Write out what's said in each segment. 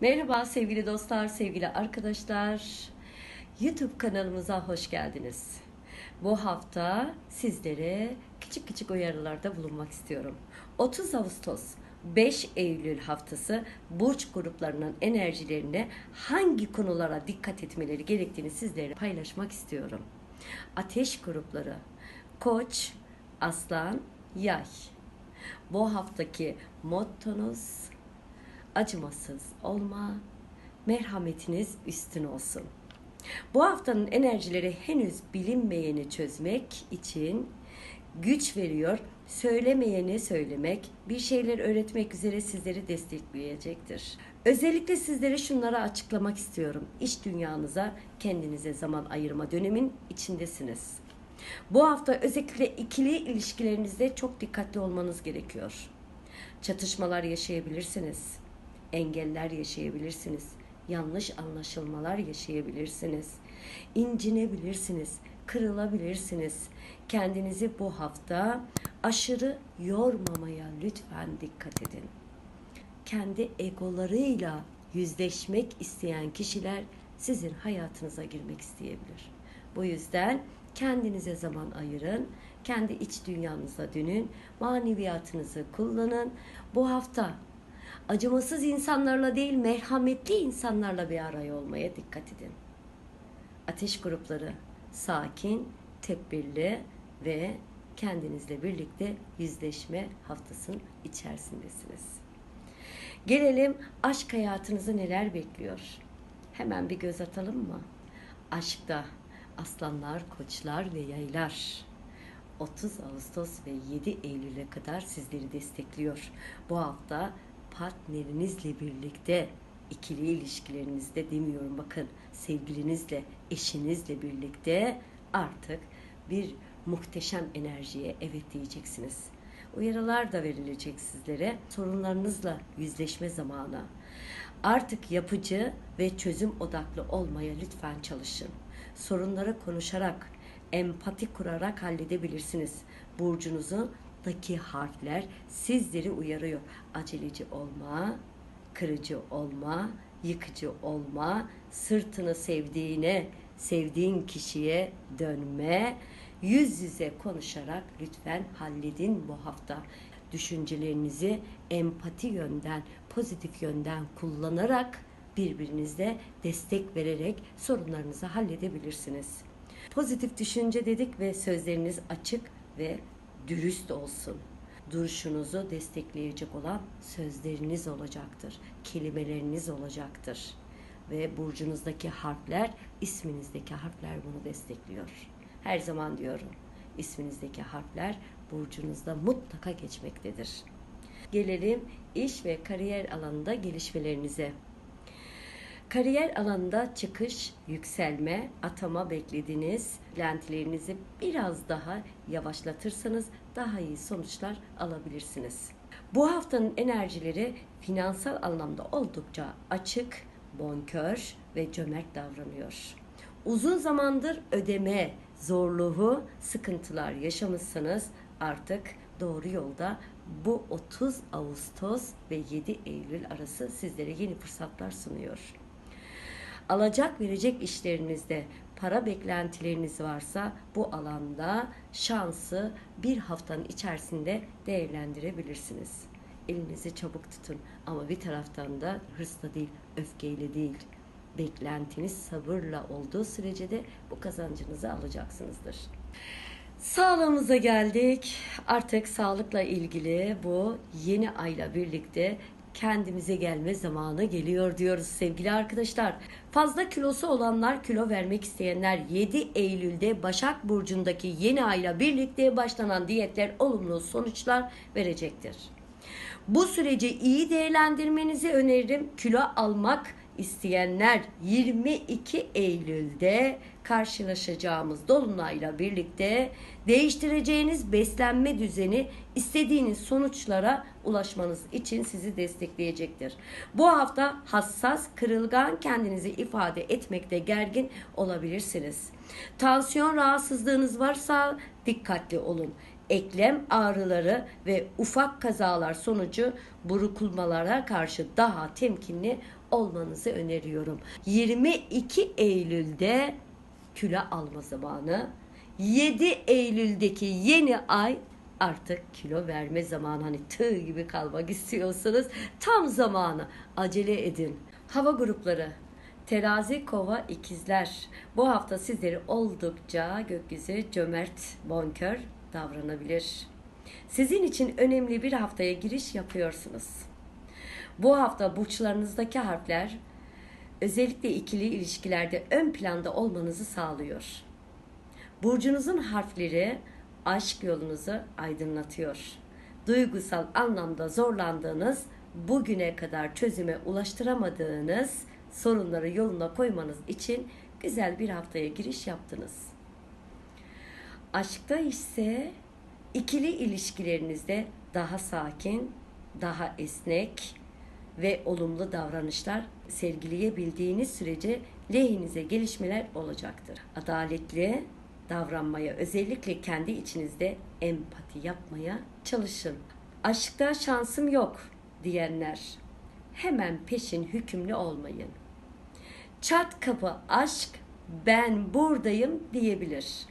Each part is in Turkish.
Merhaba sevgili dostlar, sevgili arkadaşlar. YouTube kanalımıza hoş geldiniz. Bu hafta sizlere küçük küçük uyarılarda bulunmak istiyorum. 30 Ağustos 5 Eylül haftası burç gruplarının enerjilerine hangi konulara dikkat etmeleri gerektiğini sizlere paylaşmak istiyorum. Ateş grupları Koç, Aslan, Yay. Bu haftaki mottonuz acımasız olma, merhametiniz üstün olsun. Bu haftanın enerjileri henüz bilinmeyeni çözmek için güç veriyor. Söylemeyeni söylemek, bir şeyler öğretmek üzere sizleri destekleyecektir. Özellikle sizlere şunları açıklamak istiyorum. İş dünyanıza kendinize zaman ayırma dönemin içindesiniz. Bu hafta özellikle ikili ilişkilerinizde çok dikkatli olmanız gerekiyor. Çatışmalar yaşayabilirsiniz. Engeller yaşayabilirsiniz. Yanlış anlaşılmalar yaşayabilirsiniz. incinebilirsiniz, kırılabilirsiniz. Kendinizi bu hafta aşırı yormamaya lütfen dikkat edin. Kendi egolarıyla yüzleşmek isteyen kişiler sizin hayatınıza girmek isteyebilir. Bu yüzden kendinize zaman ayırın, kendi iç dünyanıza dönün, maneviyatınızı kullanın. Bu hafta acımasız insanlarla değil, merhametli insanlarla bir araya olmaya dikkat edin. Ateş grupları sakin, tedbirli ve kendinizle birlikte yüzleşme haftasının içerisindesiniz. Gelelim aşk hayatınızı neler bekliyor? Hemen bir göz atalım mı? Aşkta aslanlar, koçlar ve yaylar 30 Ağustos ve 7 Eylül'e kadar sizleri destekliyor. Bu hafta partnerinizle birlikte ikili ilişkilerinizde demiyorum bakın sevgilinizle, eşinizle birlikte artık bir muhteşem enerjiye evet diyeceksiniz. Uyarılar da verilecek sizlere. Sorunlarınızla yüzleşme zamanı. Artık yapıcı ve çözüm odaklı olmaya lütfen çalışın. Sorunları konuşarak, empati kurarak halledebilirsiniz. Burcunuzdaki harfler sizleri uyarıyor. Aceleci olma, kırıcı olma, yıkıcı olma, sırtını sevdiğine, sevdiğin kişiye dönme, yüz yüze konuşarak lütfen halledin bu hafta. Düşüncelerinizi empati yönden, pozitif yönden kullanarak birbirinizle destek vererek sorunlarınızı halledebilirsiniz. Pozitif düşünce dedik ve sözleriniz açık ve dürüst olsun. Duruşunuzu destekleyecek olan sözleriniz olacaktır. Kelimeleriniz olacaktır. Ve burcunuzdaki harfler, isminizdeki harfler bunu destekliyor. Her zaman diyorum, isminizdeki harfler burcunuzda mutlaka geçmektedir. Gelelim iş ve kariyer alanında gelişmelerinize. Kariyer alanında çıkış, yükselme, atama beklediğiniz beklentilerinizi biraz daha yavaşlatırsanız daha iyi sonuçlar alabilirsiniz. Bu haftanın enerjileri finansal anlamda oldukça açık, bonkör ve cömert davranıyor. Uzun zamandır ödeme zorluğu, sıkıntılar yaşamışsanız artık doğru yolda bu 30 Ağustos ve 7 Eylül arası sizlere yeni fırsatlar sunuyor alacak verecek işlerinizde para beklentileriniz varsa bu alanda şansı bir haftanın içerisinde değerlendirebilirsiniz. Elinizi çabuk tutun ama bir taraftan da hırsla değil, öfkeyle değil. Beklentiniz sabırla olduğu sürece de bu kazancınızı alacaksınızdır. Sağlığımıza geldik. Artık sağlıkla ilgili bu yeni ayla birlikte kendimize gelme zamanı geliyor diyoruz sevgili arkadaşlar. Fazla kilosu olanlar, kilo vermek isteyenler 7 Eylül'de Başak Burcu'ndaki yeni ayla birlikte başlanan diyetler olumlu sonuçlar verecektir. Bu süreci iyi değerlendirmenizi öneririm. Kilo almak isteyenler 22 Eylül'de karşılaşacağımız dolunayla birlikte değiştireceğiniz beslenme düzeni istediğiniz sonuçlara ulaşmanız için sizi destekleyecektir. Bu hafta hassas, kırılgan kendinizi ifade etmekte gergin olabilirsiniz. Tansiyon rahatsızlığınız varsa dikkatli olun eklem ağrıları ve ufak kazalar sonucu burkulmalara karşı daha temkinli olmanızı öneriyorum. 22 Eylül'de kilo alma zamanı. 7 Eylül'deki yeni ay artık kilo verme zamanı. Hani tığ gibi kalmak istiyorsanız tam zamanı. Acele edin. Hava grupları Terazi, kova, ikizler. Bu hafta sizleri oldukça gökyüzü cömert, bonkör davranabilir. Sizin için önemli bir haftaya giriş yapıyorsunuz. Bu hafta burçlarınızdaki harfler özellikle ikili ilişkilerde ön planda olmanızı sağlıyor. Burcunuzun harfleri aşk yolunuzu aydınlatıyor. Duygusal anlamda zorlandığınız, bugüne kadar çözüme ulaştıramadığınız sorunları yoluna koymanız için güzel bir haftaya giriş yaptınız. Aşkta ise ikili ilişkilerinizde daha sakin, daha esnek ve olumlu davranışlar sergileyebildiğiniz sürece lehinize gelişmeler olacaktır. Adaletli davranmaya, özellikle kendi içinizde empati yapmaya çalışın. Aşkta şansım yok diyenler hemen peşin hükümlü olmayın. Çat kapı aşk ben buradayım diyebilir.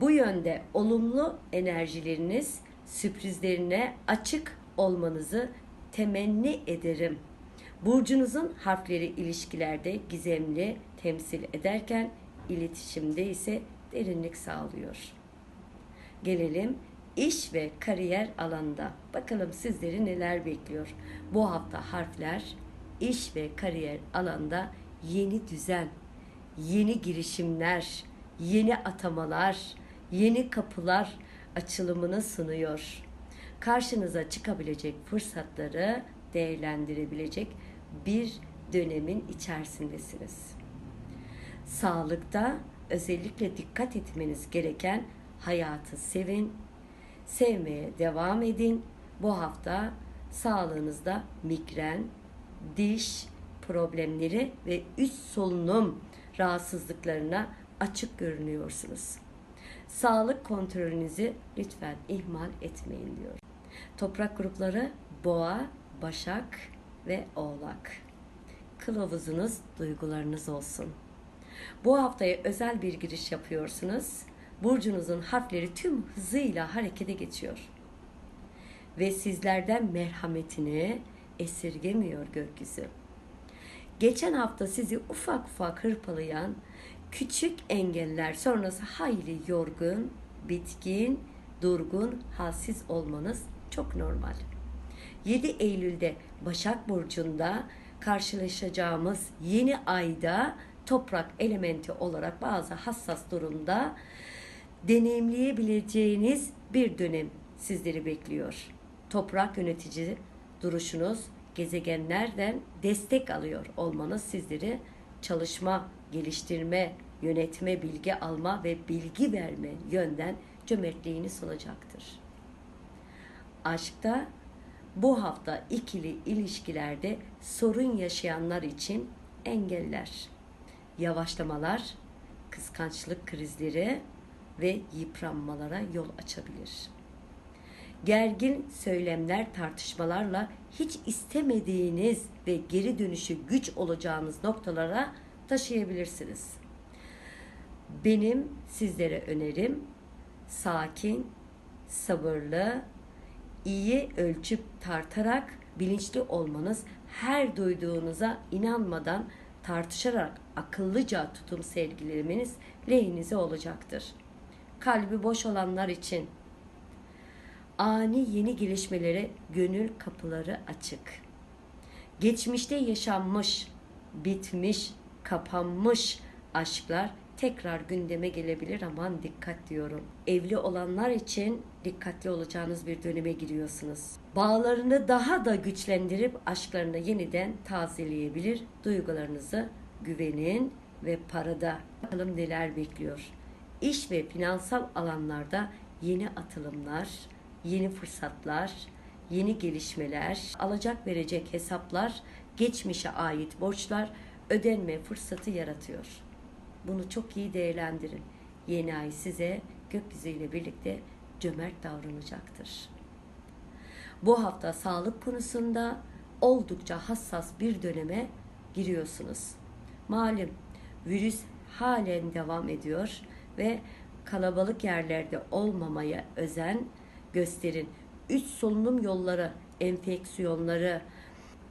Bu yönde olumlu enerjileriniz sürprizlerine açık olmanızı temenni ederim. Burcunuzun harfleri ilişkilerde gizemli temsil ederken iletişimde ise derinlik sağlıyor. Gelelim iş ve kariyer alanında. Bakalım sizleri neler bekliyor. Bu hafta harfler iş ve kariyer alanda yeni düzen, yeni girişimler, yeni atamalar, yeni kapılar açılımını sunuyor. Karşınıza çıkabilecek fırsatları değerlendirebilecek bir dönemin içerisindesiniz. Sağlıkta özellikle dikkat etmeniz gereken hayatı sevin, sevmeye devam edin. Bu hafta sağlığınızda migren, diş problemleri ve üst solunum rahatsızlıklarına açık görünüyorsunuz. Sağlık kontrolünüzü lütfen ihmal etmeyin diyor. Toprak grupları boğa, başak ve oğlak. Kılavuzunuz duygularınız olsun. Bu haftaya özel bir giriş yapıyorsunuz. Burcunuzun harfleri tüm hızıyla harekete geçiyor. Ve sizlerden merhametini esirgemiyor gökyüzü. Geçen hafta sizi ufak ufak hırpalayan küçük engeller sonrası hayli yorgun, bitkin, durgun, halsiz olmanız çok normal. 7 Eylül'de Başak Burcu'nda karşılaşacağımız yeni ayda toprak elementi olarak bazı hassas durumda deneyimleyebileceğiniz bir dönem sizleri bekliyor. Toprak yönetici duruşunuz gezegenlerden destek alıyor olmanız sizleri çalışma, geliştirme, yönetme, bilgi alma ve bilgi verme yönden cömertliğini sunacaktır. Aşkta bu hafta ikili ilişkilerde sorun yaşayanlar için engeller, yavaşlamalar, kıskançlık krizleri ve yıpranmalara yol açabilir. Gergin söylemler, tartışmalarla hiç istemediğiniz ve geri dönüşü güç olacağınız noktalara taşıyabilirsiniz. Benim sizlere önerim sakin, sabırlı, iyi ölçüp tartarak bilinçli olmanız, her duyduğunuza inanmadan tartışarak akıllıca tutum sergilemeniz lehinize olacaktır. Kalbi boş olanlar için ani yeni gelişmelere gönül kapıları açık. Geçmişte yaşanmış, bitmiş, kapanmış aşklar tekrar gündeme gelebilir aman dikkat diyorum. Evli olanlar için dikkatli olacağınız bir döneme giriyorsunuz. Bağlarını daha da güçlendirip aşklarını yeniden tazeleyebilir. Duygularınızı güvenin ve parada bakalım neler bekliyor. İş ve finansal alanlarda yeni atılımlar, yeni fırsatlar, yeni gelişmeler, alacak verecek hesaplar, geçmişe ait borçlar ödenme fırsatı yaratıyor. Bunu çok iyi değerlendirin. Yeni ay size gökyüzüyle birlikte cömert davranacaktır. Bu hafta sağlık konusunda oldukça hassas bir döneme giriyorsunuz. Malum virüs halen devam ediyor ve kalabalık yerlerde olmamaya özen gösterin. Üç solunum yolları, enfeksiyonları,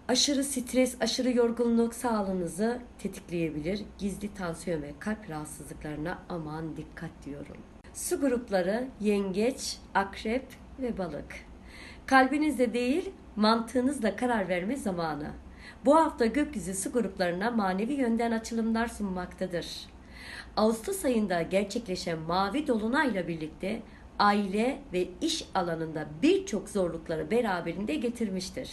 aşırı stres, aşırı yorgunluk sağlığınızı tetikleyebilir. Gizli tansiyon ve kalp rahatsızlıklarına aman dikkat diyorum. Su grupları yengeç, akrep ve balık. Kalbinizde değil, mantığınızla karar verme zamanı. Bu hafta gökyüzü su gruplarına manevi yönden açılımlar sunmaktadır. Ağustos ayında gerçekleşen mavi dolunayla birlikte aile ve iş alanında birçok zorlukları beraberinde getirmiştir.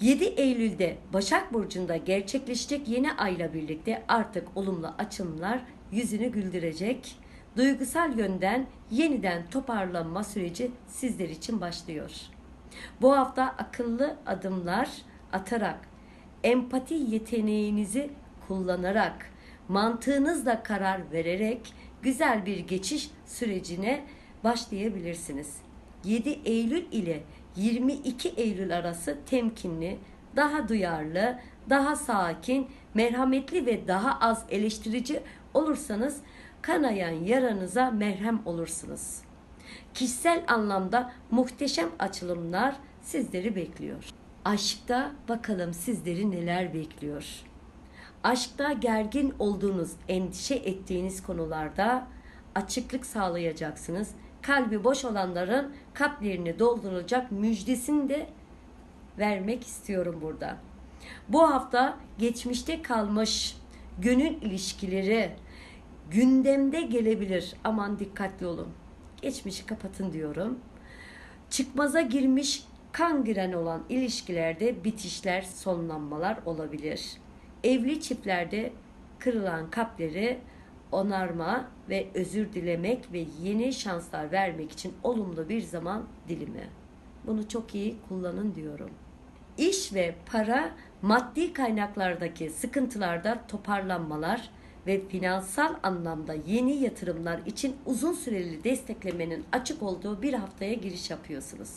7 Eylül'de Başak Burcu'nda gerçekleşecek yeni ayla birlikte artık olumlu açılımlar yüzünü güldürecek. Duygusal yönden yeniden toparlanma süreci sizler için başlıyor. Bu hafta akıllı adımlar atarak, empati yeteneğinizi kullanarak, mantığınızla karar vererek güzel bir geçiş sürecine başlayabilirsiniz. 7 Eylül ile 22 Eylül arası temkinli, daha duyarlı, daha sakin, merhametli ve daha az eleştirici olursanız kanayan yaranıza merhem olursunuz. Kişisel anlamda muhteşem açılımlar sizleri bekliyor. Aşkta bakalım sizleri neler bekliyor. Aşkta gergin olduğunuz, endişe ettiğiniz konularda açıklık sağlayacaksınız. Kalbi boş olanların kalplerini dolduracak müjdesini de vermek istiyorum burada. Bu hafta geçmişte kalmış gönül ilişkileri gündemde gelebilir. Aman dikkatli olun. Geçmişi kapatın diyorum. Çıkmaza girmiş kan giren olan ilişkilerde bitişler, sonlanmalar olabilir. Evli çiftlerde kırılan kalpleri onarma ve özür dilemek ve yeni şanslar vermek için olumlu bir zaman dilimi. Bunu çok iyi kullanın diyorum. İş ve para maddi kaynaklardaki sıkıntılarda toparlanmalar ve finansal anlamda yeni yatırımlar için uzun süreli desteklemenin açık olduğu bir haftaya giriş yapıyorsunuz.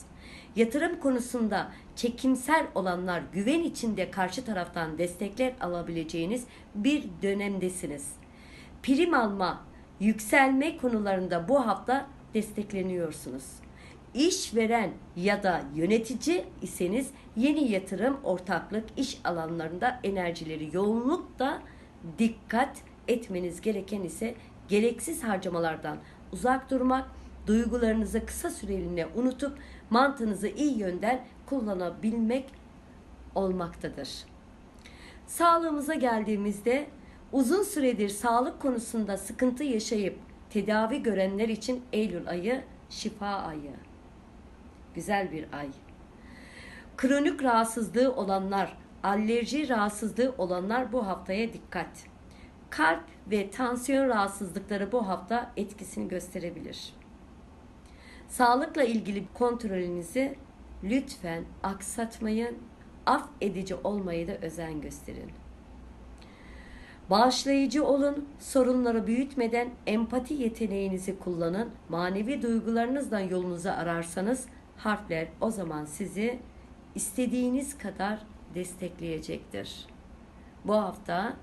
Yatırım konusunda çekimser olanlar güven içinde karşı taraftan destekler alabileceğiniz bir dönemdesiniz. Prim alma, yükselme konularında bu hafta destekleniyorsunuz. İşveren ya da yönetici iseniz yeni yatırım, ortaklık, iş alanlarında enerjileri yoğunlukta dikkat etmeniz gereken ise gereksiz harcamalardan uzak durmak, duygularınızı kısa süreliğine unutup mantığınızı iyi yönden kullanabilmek olmaktadır. Sağlığımıza geldiğimizde uzun süredir sağlık konusunda sıkıntı yaşayıp tedavi görenler için Eylül ayı şifa ayı. Güzel bir ay. Kronik rahatsızlığı olanlar, alerji rahatsızlığı olanlar bu haftaya dikkat. Kalp ve tansiyon rahatsızlıkları bu hafta etkisini gösterebilir. Sağlıkla ilgili kontrolünüzü lütfen aksatmayın, af edici olmayı da özen gösterin. Bağışlayıcı olun, sorunları büyütmeden empati yeteneğinizi kullanın. Manevi duygularınızdan yolunuzu ararsanız harfler o zaman sizi istediğiniz kadar destekleyecektir. Bu hafta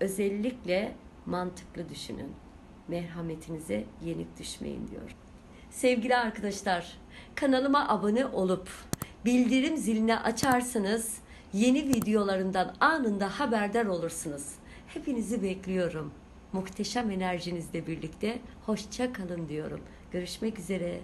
özellikle mantıklı düşünün. Merhametinize yenik düşmeyin diyor. Sevgili arkadaşlar, kanalıma abone olup bildirim zilini açarsanız yeni videolarımdan anında haberdar olursunuz. Hepinizi bekliyorum. Muhteşem enerjinizle birlikte hoşça kalın diyorum. Görüşmek üzere.